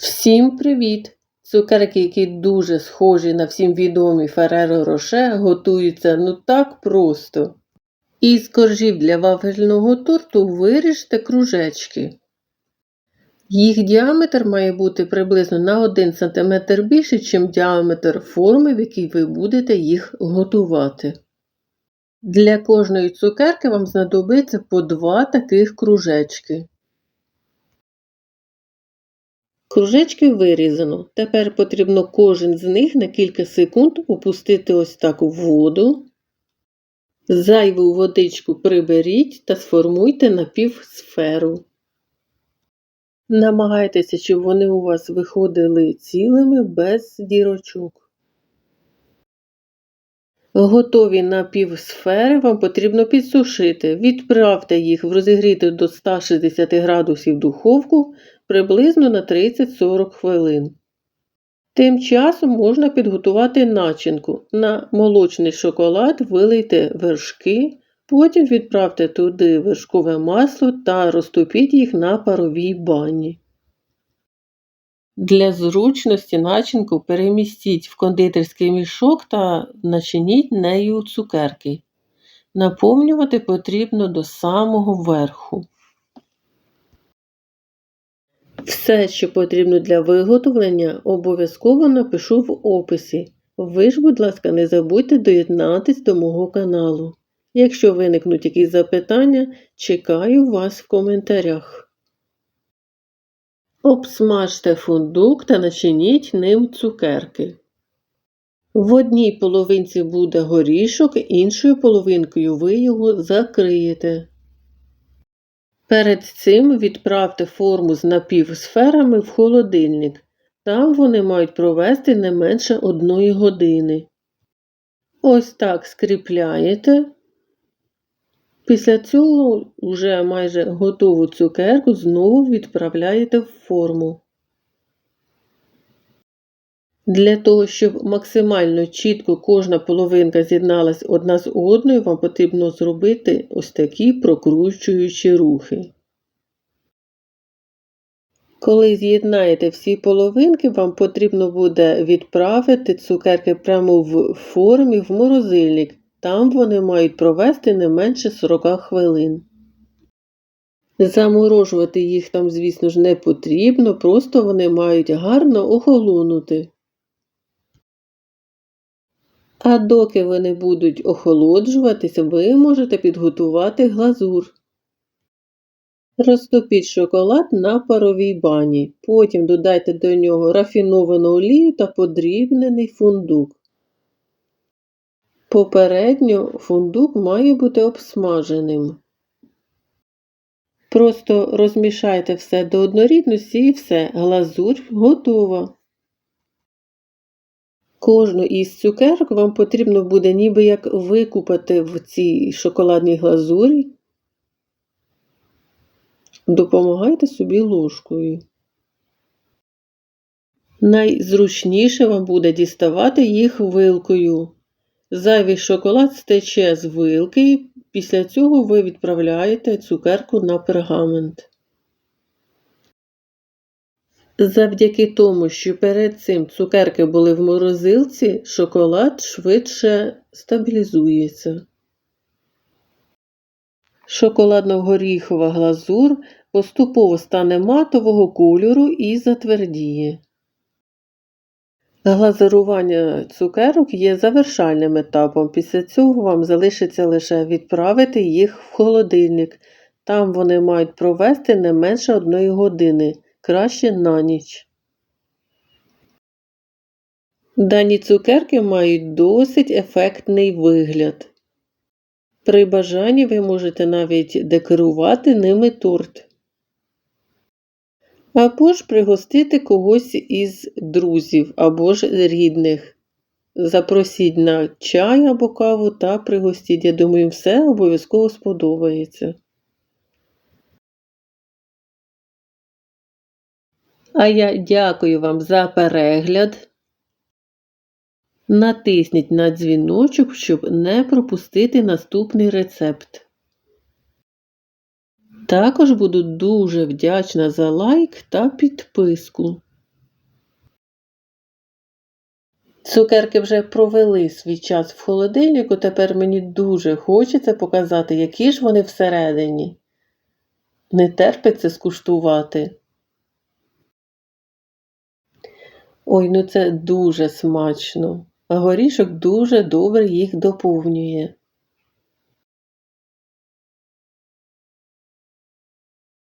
Всім привіт! Цукерки, які дуже схожі на всім відомі Фереро Роше, готуються ну так просто. Із коржів для вафельного торту виріжте кружечки. Їх діаметр має бути приблизно на 1 см більше, ніж діаметр форми, в якій ви будете їх готувати. Для кожної цукерки вам знадобиться по два таких кружечки. Кружечки вирізано. Тепер потрібно кожен з них на кілька секунд опустити ось так у воду. Зайву водичку приберіть та сформуйте напівсферу. Намагайтеся, щоб вони у вас виходили цілими без дірочок. Готові напівсфери вам потрібно підсушити. Відправте їх в розігріти до 160 градусів духовку приблизно на 30-40 хвилин. Тим часом можна підготувати начинку. На молочний шоколад вилийте вершки, потім відправте туди вершкове масло та розтопіть їх на паровій бані. Для зручності начинку перемістіть в кондитерський мішок та начиніть нею цукерки. Наповнювати потрібно до самого верху. Все, що потрібно для виготовлення, обов'язково напишу в описі. Ви ж, будь ласка, не забудьте доєднатись до мого каналу. Якщо виникнуть якісь запитання, чекаю вас в коментарях. Обсмажте фундук та начиніть ним цукерки. В одній половинці буде горішок, іншою половинкою ви його закриєте. Перед цим відправте форму з напівсферами в холодильник. Там вони мають провести не менше одної години. Ось так скріпляєте. Після цього вже майже готову цукерку знову відправляєте в форму. Для того, щоб максимально чітко кожна половинка з'єдналась одна з одною, вам потрібно зробити ось такі прокручуючі рухи. Коли з'єднаєте всі половинки, вам потрібно буде відправити цукерки прямо в формі в морозильник. Там вони мають провести не менше 40 хвилин. Заморожувати їх там, звісно ж, не потрібно, просто вони мають гарно охолонути. А доки вони будуть охолоджуватися, ви можете підготувати глазур. Розтопіть шоколад на паровій бані. Потім додайте до нього рафіновану олію та подрібнений фундук. Попередньо фундук має бути обсмаженим. Просто розмішайте все до однорідності і все, глазурь готова. Кожну із цукерок вам потрібно буде ніби як викупати в цій шоколадній глазурі. Допомагайте собі ложкою. Найзручніше вам буде діставати їх вилкою. Зайвий шоколад стече з вилки, після цього ви відправляєте цукерку на пергамент. Завдяки тому, що перед цим цукерки були в морозилці, шоколад швидше стабілізується. Шоколадно-горіхова глазур поступово стане матового кольору і затвердіє. Глазурування цукерок є завершальним етапом. Після цього вам залишиться лише відправити їх в холодильник. Там вони мають провести не менше одної години краще на ніч. Дані цукерки мають досить ефектний вигляд. При бажанні ви можете навіть декорувати ними торт. Або ж пригостити когось із друзів або ж рідних. Запросіть на чай або каву та пригостіть. Я думаю, все обов'язково сподобається. А я дякую вам за перегляд. Натисніть на дзвіночок, щоб не пропустити наступний рецепт. Також буду дуже вдячна за лайк та підписку. Цукерки вже провели свій час в холодильнику, тепер мені дуже хочеться показати, які ж вони всередині. Не терпиться скуштувати. Ой, ну це дуже смачно. Горішок дуже добре їх доповнює.